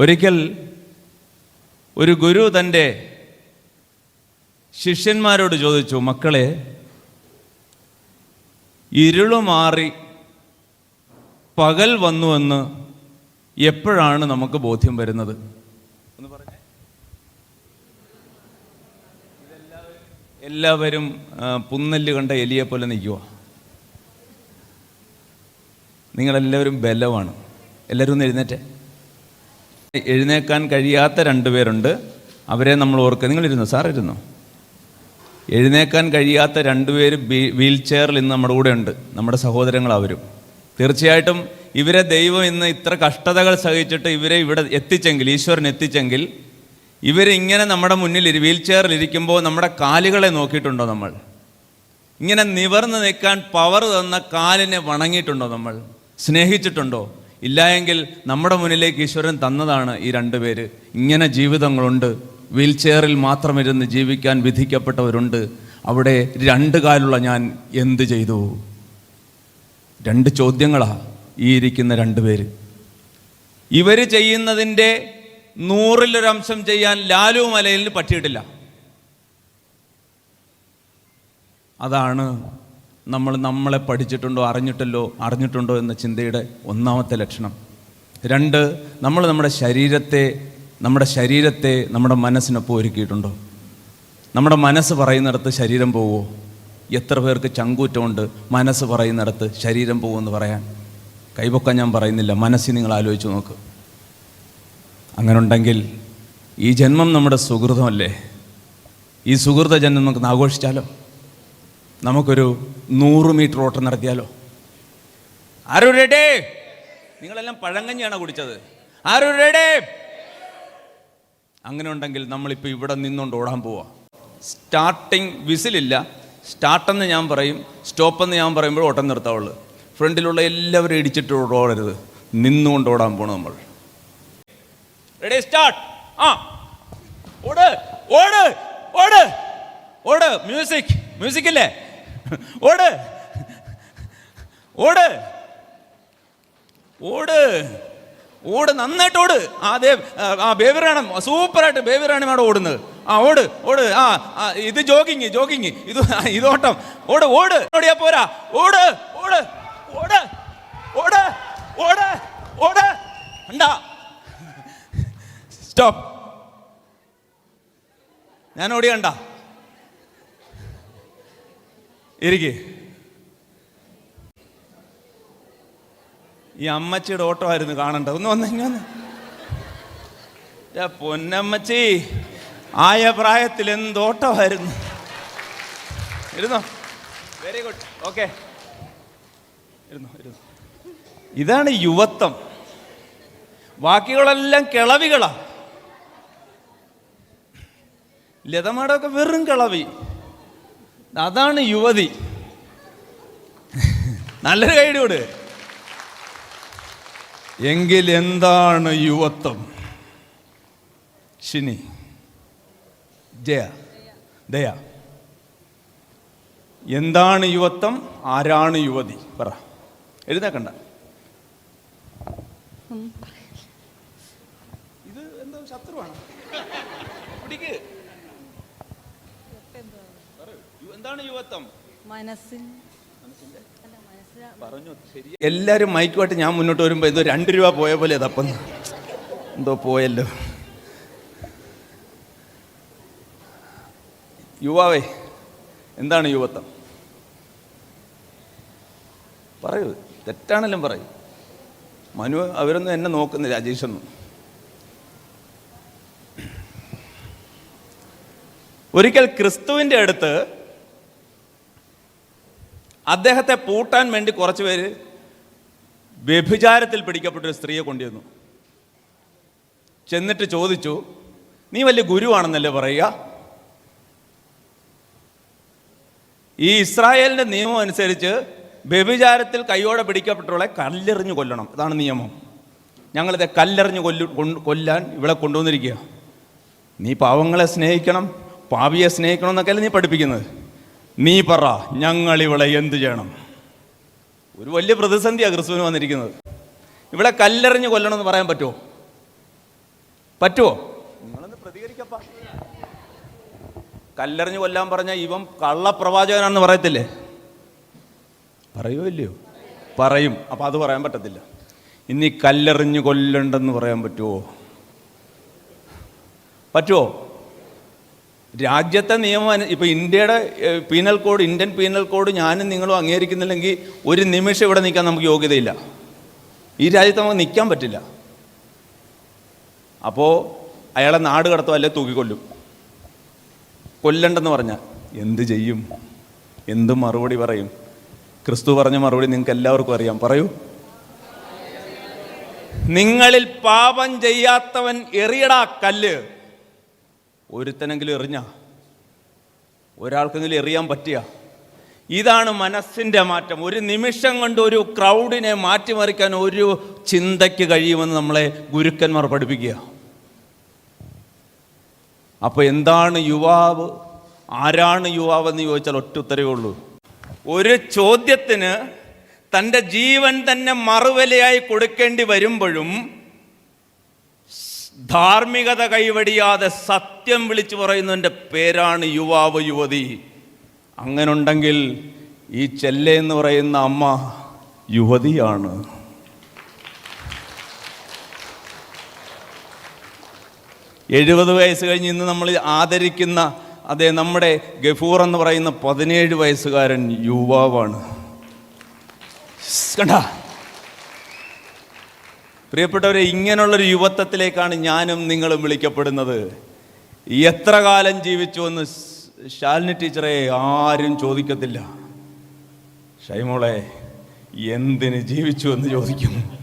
ഒരിക്കൽ ഒരു ഗുരു തന്റെ ശിഷ്യന്മാരോട് ചോദിച്ചു മക്കളെ ഇരുളുമാറി പകൽ വന്നുവെന്ന് എപ്പോഴാണ് നമുക്ക് ബോധ്യം വരുന്നത്? എന്ന് പറഞ്ഞേ എല്ലാവരും പുന്നല്ല് കണ്ട എലിയെ പോലെ നിൽക്കുക നിങ്ങളെല്ലാവരും ബലമാണ് എല്ലാവരും ഒന്ന് എഴുന്നേറ്റേ. എഴുന്നേക്കാൻ കഴിയാത്ത രണ്ടുപേരുണ്ട് അവരെ നമ്മൾ ഓർക്കുക. നിങ്ങളിരുന്നു? സാർ ഇരുന്നു എഴുന്നേക്കാൻ കഴിയാത്ത രണ്ടുപേര് പേര് വീൽ ചെയറിൽ ഇന്ന് നമ്മുടെ കൂടെ ഉണ്ട്. നമ്മുടെ സഹോദരങ്ങൾ അവരും. തീർച്ചയായിട്ടും ഇവരെ ദൈവം ഇന്ന് ഇത്ര കഷ്ടതകൾ സഹിച്ചിട്ട് ഇവരെ ഇവിടെ എത്തിച്ചെങ്കിൽ ഈശ്വരൻ എത്തിച്ചെങ്കിൽ ഇവരിങ്ങനെ നമ്മുടെ മുന്നിൽ വീൽ ചെയറിൽ ഇരിക്കുമ്പോൾ നമ്മുടെ കാലുകളെ നോക്കിയിട്ടുണ്ടോ നമ്മൾ? ഇങ്ങനെ നിവർന്ന് നിൽക്കാൻ പവർ തന്ന കാലിനെ വണങ്ങിയിട്ടുണ്ടോ നമ്മൾ? സ്നേഹിച്ചിട്ടുണ്ടോ? ഇല്ലായെങ്കിൽ നമ്മുടെ മുന്നിലേക്ക് ഈശ്വരൻ തന്നതാണ് ഈ രണ്ടുപേര് ഇങ്ങനെ ജീവിതങ്ങളുണ്ട്. വീൽ ചെയറിൽ മാത്രം ഇരുന്ന് ജീവിക്കാൻ വിധിക്കപ്പെട്ടവരുണ്ട്. അവിടെ രണ്ട് കാലുള്ള ഞാൻ എന്ത് ചെയ്തു? രണ്ട് ചോദ്യങ്ങളാ ഈ ഇരിക്കുന്ന രണ്ടുപേര് ഇവർ ചെയ്യുന്നതിന്റെ നൂറിലൊരംശം ചെയ്യാൻ ലാലു മലയിൽ പറ്റിയിട്ടില്ല. അതാണ് നമ്മൾ നമ്മളെ പഠിച്ചിട്ടുണ്ടോ അറിഞ്ഞിട്ടല്ലോ അറിഞ്ഞിട്ടുണ്ടോ എന്ന ചിന്തയുടെ ഒന്നാമത്തെ ലക്ഷണം. രണ്ട് നമ്മൾ നമ്മുടെ ശരീരത്തെ നമ്മുടെ ശരീരത്തെ നമ്മുടെ മനസ്സിനൊപ്പം ഒരുക്കിയിട്ടുണ്ടോ? നമ്മുടെ മനസ്സ് പറയുന്നിടത്ത് ശരീരം പോവുമോ എത്ര പേർക്ക് ചങ്കൂറ്റമുണ്ട് മനസ്സ് പറയുന്നിടത്ത് ശരീരം പോകുമെന്ന് പറയാൻ? കൈപൊക്കാൻ ഞാൻ പറയുന്നില്ല മനസ്സിൽ നിങ്ങൾ ആലോചിച്ച് നോക്ക്. അങ്ങനെ ഉണ്ടെങ്കിൽ ഈ ജന്മം നമ്മുടെ സുഹൃതമല്ലേ? ഈ സുഹൃത ജന്മം നമുക്ക് ആഘോഷിച്ചാലോ? നമുക്കൊരു നൂറ് മീറ്റർ ഓട്ടം നടത്തിയാലോ? ആരോ റെഡേ? നിങ്ങളെല്ലാം പഴങ്കഞ്ഞിയാണോ കുടിച്ചത്? ആരോ റെഡേ? അങ്ങനെ ഉണ്ടെങ്കിൽ നമ്മളിപ്പോൾ ഇവിടെ നിന്നുകൊണ്ട് ഓടാൻ പോവാ. സ്റ്റാർട്ടിങ് വിസിലില്ല സ്റ്റാർട്ടെന്ന് ഞാൻ പറയും സ്റ്റോപ്പെന്ന് ഞാൻ പറയുമ്പോൾ ഓട്ടം നിർത്താവുള്ളൂ. ഫ്രണ്ടിലുള്ള എല്ലാവരും ഇടിച്ചിട്ട് ഓടരുത്. നിന്നുകൊണ്ട് ഓടാൻ പോണു നമ്മൾ. റെഡി സ്റ്റാർട്ട് ആ. ഓട് ഓട് ഓട്. ഓട്. മ്യൂസിക് മ്യൂസിക് ഇല്ലേ? ഓട്. ഓട്. ഓട്. ഓട് നന്നായിട്ട് ഓട്. ആ ദേ ആ ബേബിറാണ് സൂപ്പറായിട്ട് ബേബിറാണ് മേഡം ഓടുന്നത്? ആ ഓട് ഓട്. ആ ഇത് ജോഗിങ് ജോഗിങ്. ഇത് ഇത് ഓട്ടം. ഓട് ഓട്. ഓടിയാ പോരാ. ഓട് ഓട് ഓട്. ഓട് ഓട് ഓട്. ഉണ്ടാ സ്റ്റോപ്പ്. ഞാൻ ഓടി കണ്ട? ഇരിക്കെ. ഈ അമ്മച്ചിയുടെ ഓട്ടോ ആയിരുന്നു കാണണ്ട ഒന്ന് വന്നെങ്കിൽ പൊന്നമ്മച്ചി ആയ പ്രായത്തിൽ എന്തോട്ടമായിരുന്നു ഇരുന്നോ? വെരി ഗുഡ് ഓക്കെ ഇരുന്നോ. ഇതാണ് യുവത്വം. ബാക്കികളെല്ലാം കിളവികളാ. ലതമാടൊക്കെ വെറും കിളവി. അതാണ് യുവതി. നല്ലൊരു കൈഡിയോട് എങ്കിൽ എന്താണ് യുവത്വം? ഷിനി. ജയ. ദയ. എന്താണ് യുവത്വം? ആരാണ് യുവതി? പറ. എഴുതാക്കണ്ട. ഇത് എന്തോ ശത്രുവാണ്. പിടിക്ക്. എന്താണ് യുവത്വം? മനസ്സിൽ. പറഞ്ഞു ശരി എല്ലാവരും മൈക്കുമായിട്ട് ഞാൻ മുന്നോട്ട് വരുമ്പോൾ എന്തോ രണ്ട് രൂപ പോയ പോലെ തപ്പം എന്തോ പോയല്ലോ. യുവാവേ എന്താണ് യുവത്വം? പറയൂ തെറ്റാണെങ്കിലും പറയൂ. മനു അവരൊന്നും എന്നെ നോക്കുന്നില്ല അജീഷൊന്നും ഒരിക്കൽ ക്രിസ്തുവിന്റെ അടുത്ത് അദ്ദേഹത്തെ പൂട്ടാൻ വേണ്ടി കുറച്ച് പേര് വ്യഭിചാരത്തിൽ പിടിക്കപ്പെട്ടൊരു സ്ത്രീയെ കൊണ്ടുവന്നു. ചെന്നിട്ട് ചോദിച്ചു നീ വലിയ ഗുരുവാണെന്നല്ലേ പറയുക? ഈ ഇസ്രായേലിന്റെ നിയമം അനുസരിച്ച് വ്യഭിചാരത്തിൽ കൈയോടെ പിടിക്കപ്പെട്ടവളെ കല്ലെറിഞ്ഞു കൊല്ലണം. ഇതാണ് നിയമം. ഞങ്ങളിത് കല്ലെറിഞ്ഞു കൊല്ലു കൊല്ലാൻ ഇവിടെ കൊണ്ടുവന്നിരിക്കുക നീ പാവങ്ങളെ സ്നേഹിക്കണം പാവിയെ സ്നേഹിക്കണം എന്നൊക്കെയല്ലേ നീ പഠിപ്പിക്കുന്നത്? നീ പറ ഞങ്ങൾ ഇവിടെ എന്തു ചെയ്യണം? ഒരു വലിയ പ്രതിസന്ധിയാണ് ക്രിസ്തുവിന് വന്നിരിക്കുന്നത്. ഇവിടെ കല്ലെറിഞ്ഞ് കൊല്ലണമെന്ന് പറയാൻ പറ്റുമോ? പറ്റുമോ? നിങ്ങളൊന്ന് പ്രതികരിക്കപ്പാ? കല്ലെറിഞ്ഞ് കൊല്ലാൻ പറഞ്ഞ ഇവൻ കള്ളപ്രവാചകനാണെന്ന് പറയത്തില്ലേ? പറയുമോ ഇല്ലയോ? പറയും. അപ്പം അത് പറയാൻ പറ്റത്തില്ല. ഇനി കല്ലെറിഞ്ഞ് കൊല്ലണ്ടെന്ന് പറയാൻ പറ്റുമോ പറ്റുമോ രാജ്യത്തെ നിയമം ഇപ്പോൾ ഇപ്പൊ ഇന്ത്യയുടെ penal code Indian penal code ഞാനും നിങ്ങളും അംഗീകരിക്കുന്നില്ലെങ്കിൽ ഒരു നിമിഷം ഇവിടെ നിൽക്കാൻ നമുക്ക് യോഗ്യതയില്ല. ഈ രാജ്യത്ത് നമുക്ക് നിൽക്കാൻ പറ്റില്ല. അപ്പോൾ അയാളെ നാട് കടത്തോ അല്ലെ തൂക്കിക്കൊല്ലും. കൊല്ലണ്ടെന്ന് പറഞ്ഞാൽ എന്ത് ചെയ്യും? എന്ത് മറുപടി പറയും? ക്രിസ്തു പറഞ്ഞ മറുപടി നിങ്ങൾക്ക് എല്ലാവർക്കും അറിയാം. പറയൂ. നിങ്ങളിൽ പാപം ചെയ്യാത്തവൻ എറിയടാ കല്ല്. ഒരുത്തനെങ്കിലും എറിഞ്ഞ? ഒരാൾക്കെങ്കിലും എറിയാൻ പറ്റിയ? ഇതാണ് മനസ്സിന്റെ മാറ്റം. ഒരു നിമിഷം കൊണ്ട് ഒരു ക്രൗഡിനെ മാറ്റിമറിക്കാൻ ഒരു ചിന്തയ്ക്ക് കഴിയുമെന്ന് നമ്മളെ ഗുരുക്കന്മാർ പഠിപ്പിക്കുക. അപ്പോൾ എന്താണ് യുവാവ്? ആരാണ് യുവാവ് എന്ന് ചോദിച്ചാൽ ഒറ്റ ഉത്തരവേ ഉള്ളൂ. ഒരു ചോദ്യത്തിന് തന്റെ ജീവൻ തന്നെ മറുവിലയായി കൊടുക്കേണ്ടി വരുമ്പോഴും ധാർമ്മികത കൈവടിയാതെ സത്യം വിളിച്ചു പറയുന്നതിന്റെ പേരാണ് യുവാവ് യുവതി. അങ്ങനുണ്ടെങ്കിൽ ഈ ചെല്ല എന്ന് പറയുന്ന അമ്മ യുവതിയാണ്. എഴുപത് വയസ്സ് കഴിഞ്ഞ് ഇന്ന് നമ്മൾ ആദരിക്കുന്ന അതെ നമ്മുടെ ഗഫൂർ എന്ന് പറയുന്ന പതിനേഴ് വയസ്സുകാരൻ യുവാവാണ്. കണ്ട? പ്രിയപ്പെട്ടവരെ ഇങ്ങനെയുള്ളൊരു യുവത്വത്തിലേക്കാണ് ഞാനും നിങ്ങളും വിളിക്കപ്പെടുന്നത്. എത്ര കാലം ജീവിച്ചു എന്ന് ശാലിനി ടീച്ചറെ ആരും ചോദിക്കത്തില്ല. ഷൈമോളെ എന്തിന് ജീവിച്ചു എന്ന് ചോദിക്കും?